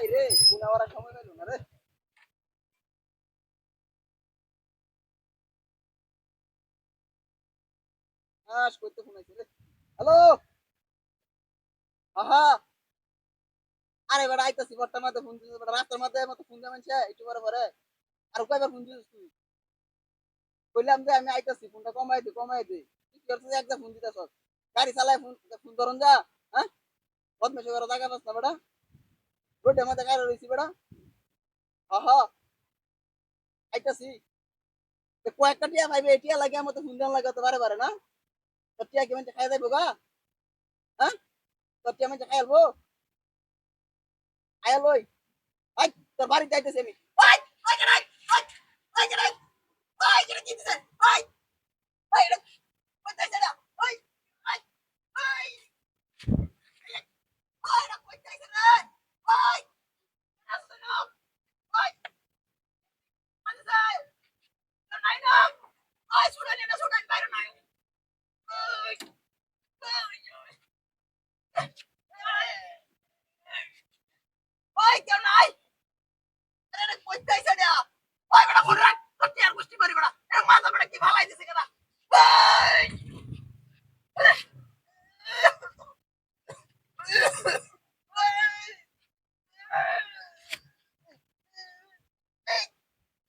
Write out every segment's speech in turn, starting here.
নাই রে আর সময় পাইলো না রে। আস কইতে ফোন আইছে রে। হ্যালো? আহা। আরে বেটা, আইতাছি বট্টার মধ্যে ফোন দিছিস বেটা, রাস্তার মধ্যে মতো ফোন দেবেন সে একটু পরে পরে। আর কয়বার ফোন দিছিস তুই? কইলাম যে, আমি আইতাছি ফোনটা কমাই দে কমাই দে। কি করছিস একদম ফোন দিতেছ। গাড়ি চালায় ফোন ফোন যা হ্যাঁ? না বেটা। রোডের মধ্যে গাড়ি রয়েছি বেটা আহা আইতাছি কয়েকটা টিয়া ভাইবে টিয়া লাগে আমার তো দেওয়া লাগে তো বারে বারে না তোর টিয়া কি মানে খাই যাইবো গা হ্যাঁ তোর মানে খাই আলবো আয়া লই আই তোর বাড়িতে আইতেছি আমি ওই ওই ওই ওই ওই কেন জিতেছে ওই ওই এটা ওই তাই না ওই ওই ওই ওই এটা কই তাই না ওই আসনো ওই মানে যাই নাই না ওই শুনে না শুনে বাইরে নাই ওই কেন নাই আরে কই তাই না ওই বড় ফোন রাখ তোর টিয়ার গোষ্ঠী মারি বড় এ মাথা বড় কি ভালাই দিছে কেনা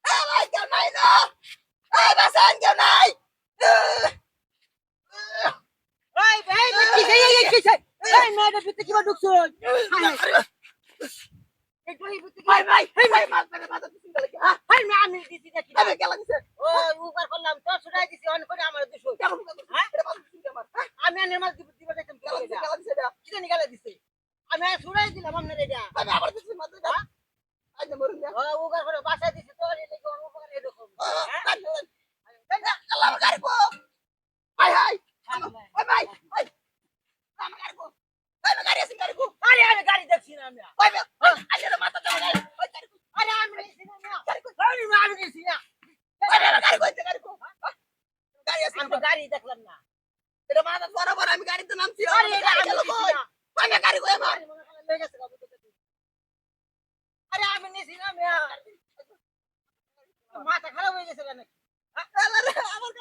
ওই ভাই কেউ নাই না এই বাসান কেউ ভাই ভাই ভাই মাছ মেরে মাথা দিছি গেলে হ্যাঁ হাই মে আমি দিছি দেখি আমি গেলা দিছে ও উপর করলাম তো ছুটাই দিছি অন করে আমার দুশো। কেমন হ্যাঁ? মাছ দিছি আমার হ্যাঁ? আমি আনের মাল দিব দিব দেখতাম কি দিছে এটা দিছে এটা কি জানি গেলে দিছে? আমি ছুটাই দিলাম আপনার এটা। আমি আবার দিছি মাছ এটা আজ মরুন না ও উপর করে বাসা দিছি তো এই লেগে উপর এরকম। আল্লাহ গাড়ি হাই হাই। ওই ভাই। ওই আমার গাড়ি কো ওই গাড়ি আছে গাড়ি কো আরে আমি গাড়ি দেখছি না আমি। ভাই আজ মাথা গাড়ি দেখলাম না। এটা মাথা বরাবর আমি গাড়িতে নামছি গাড়ি গেল আরে আমি নিছি না মাথা খারাপ হয়ে গেছে নাকি আমার